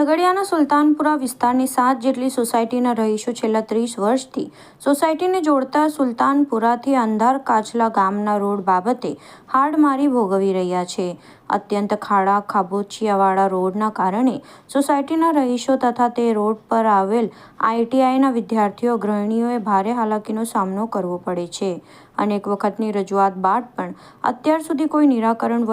ઝઘડિયાના સુલતાનપુરા વિસ્તારની સાત જેટલી સોસાયટીના રહીશો છેલ્લા ત્રીસ વર્ષથી સોસાયટીને જોડતા સુલતાનપુરાથી અંધાર કાચલા ગામના રોડ બાબતે હાડમારી ભોગવી રહ્યા છે. અત્યંત ખાડા, ખાબોચિયાવાળા રોડના કારણે સોસાયટીના રહીશો તથા તે રોડ પર આવેલ આઈટીઆઈના વિદ્યાર્થીઓ ગૃહિણીઓએ ભારે હાલાકીનો સામનો કરવો પડે છે. અનેક વખતની રજૂઆત બાદ પણ અત્યાર સુધી કોઈ નિરાકરણ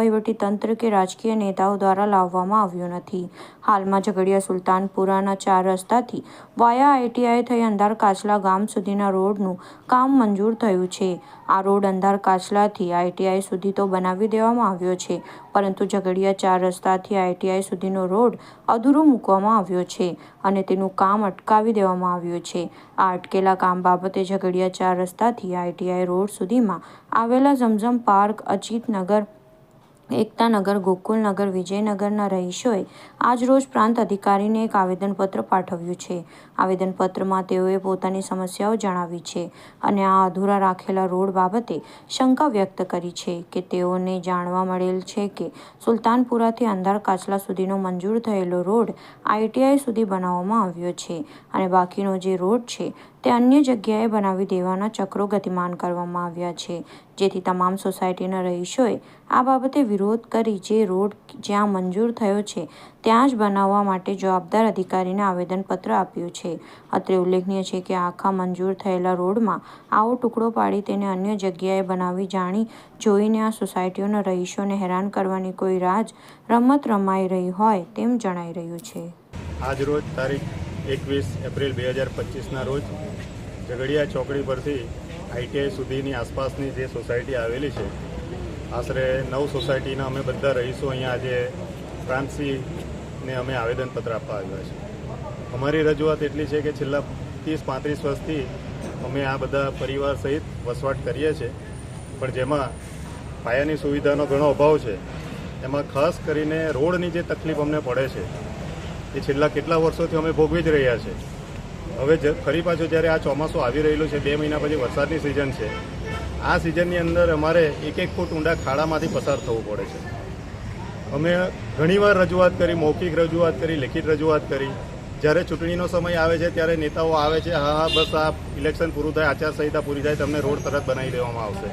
તંત્ર કે રાજકીય નેતાઓ દ્વારા લાવવામાં આવ્યું નથી. હાલમાં ઝઘડિયા સુલતાનપુરાના ચાર રસ્તાથી વાયા આઈટીઆઈ થઈ અંધાર કાચલા ગામ સુધીના રોડનું કામ મંજૂર થયું છે. આ રોડ અંધાર કાચલાથી આઈટીઆઈ સુધી તો બનાવી દેવામાં આવ્યો છે. પરંતુ ઝઘડિયા ચાર રસ્તાથી આઈટીઆઈ સુધીનો રોડ અધૂરો મૂકવામાં આવ્યો છે અને તેનું કામ અટકાવી દેવામાં આવ્યું છે. આ અટકેલા કામ બાબતે ઝઘડિયા ચાર રસ્તાથી આઈટીઆઈ રોડ સુધીમાં આવેલા ઝમઝમ પાર્ક, અજીતનગર એકતાનગર, ગોકુલનગર, વિજયનગરના રહીશોએ આજરોજ પ્રાંત અધિકારીને એક આવેદનપત્ર પાઠવ્યું છે. આવેદનપત્રમાં તેઓએ પોતાની સમસ્યાઓ જણાવી છે અને આ અધૂરા રાખેલા રોડ બાબતે શંકા વ્યક્ત કરી છે કે તેઓને જાણવા મળેલ છે કે સુલતાનપુરાથી અંધાર કાચલા સુધીનો મંજૂર થયેલો રોડ આઈટીઆઈ સુધી બનાવવામાં આવ્યો છે અને બાકીનો જે રોડ છે તે અન્ય જગ્યાએ બનાવી દેવાના ચક્રો ગતિમાન કરવામાં આવ્યા છે. જેથી તમામ સોસાયટીના રહીશોએ આ બાબતે વિરોધ કરી જે રોડ જ્યાં મંજૂર થયો છે, ત્યાં જ બનાવવા માટે જવાબદાર અધિકારીને આવેદનપત્ર આપ્યું છે. અત્રે ઉલ્લેખનીય છે કે આખા મંજૂર થયેલા રોડમાં આવો ટુકડો પાડી તેને અન્ય જગ્યાએ બનાવી જાણી જોઈને આ સોસાયટીઓના રહીશોને હેરાન કરવાની કોઈ રાજ રમત રમાઈ રહી હોય તેમ જણાઈ રહ્યું છે. આજ રોજ તારીખ એકવીસ એપ્રિલ બે હજાર પચીસના રોજ ઝઘડિયા ચોકડી પરથી આઈટીઆઈ સુધીની આસપાસની જે સોસાયટી આવેલી છે આશરે નવ સોસાયટીના અમે બધા રહીશું અહીંયા આજે. પ્રાંતસિંહને અમે આવેદનપત્ર આપવા આવ્યા છે અમારી રજૂઆત એટલી છે કે છેલ્લા ત્રીસ, પાંત્રીસ વર્ષથી અમે આ બધા પરિવાર સહિત વસવાટ કરીએ છીએ. પણ જેમાં પાયાની સુવિધાનો ઘણો અભાવ છે. એમાં ખાસ કરીને રોડની જે તકલીફ અમને પડે છે, એ છેલ્લા કેટલા વર્ષોથી અમે ભોગવી જ રહ્યા છે હવે ફરી પાછું જ્યારે આ ચોમાસું આવી રહેલું છે, બે મહિના પછી વરસાદની સિઝન છે આ સિઝનની અંદર અમારે એક એક ફૂટ ઊંડા ખાડામાંથી પસાર થવું પડે છે. અમે ઘણીવાર રજૂઆત કરી, મૌખિક રજૂઆત કરી, લેખિત રજૂઆત કરી. જ્યારે ચૂંટણીનો સમય આવે છે, ત્યારે નેતાઓ આવે છે, હા હા, બસ આ ઇલેક્શન પૂરું થાય, આચારસંહિતા પૂરી થાય, તમને રોડ તરત બનાવી દેવામાં આવશે.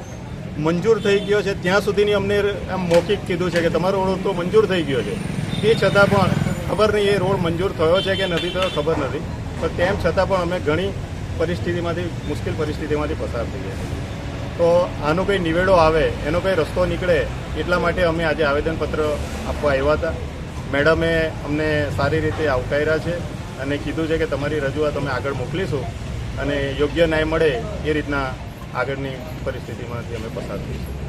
મંજૂર થઈ ગયો છે. ત્યાં સુધીની અમને આમ મૌખિક કીધું છે કે તમારો રોડ તો મંજૂર થઈ ગયો છે. તે છતાં પણ ખબર નહીં, એ રોડ મંજૂર થયો છે કે નથી થયો, ખબર નથી. પણ તેમ છતાં પણ અમે ઘણી પરિસ્થિતિમાંથી, મુશ્કેલ પરિસ્થિતિમાંથી પસાર થઈ ગયા છીએ. તો આનો કંઈ નિવેડો આવે, એનો કંઈ રસ્તો નીકળે, એટલા માટે અમે આજે આવેદનપત્ર આપવા આવ્યા હતા. મેડમે અમને સારી રીતે આવકાર્યા છે અને કીધું છે કે તમારી રજૂઆત અમે આગળ મોકલીશું અને યોગ્ય ન્યાય મળે એ રીતના આગળની પરિસ્થિતિમાંથી અમે પસાર થઈશું.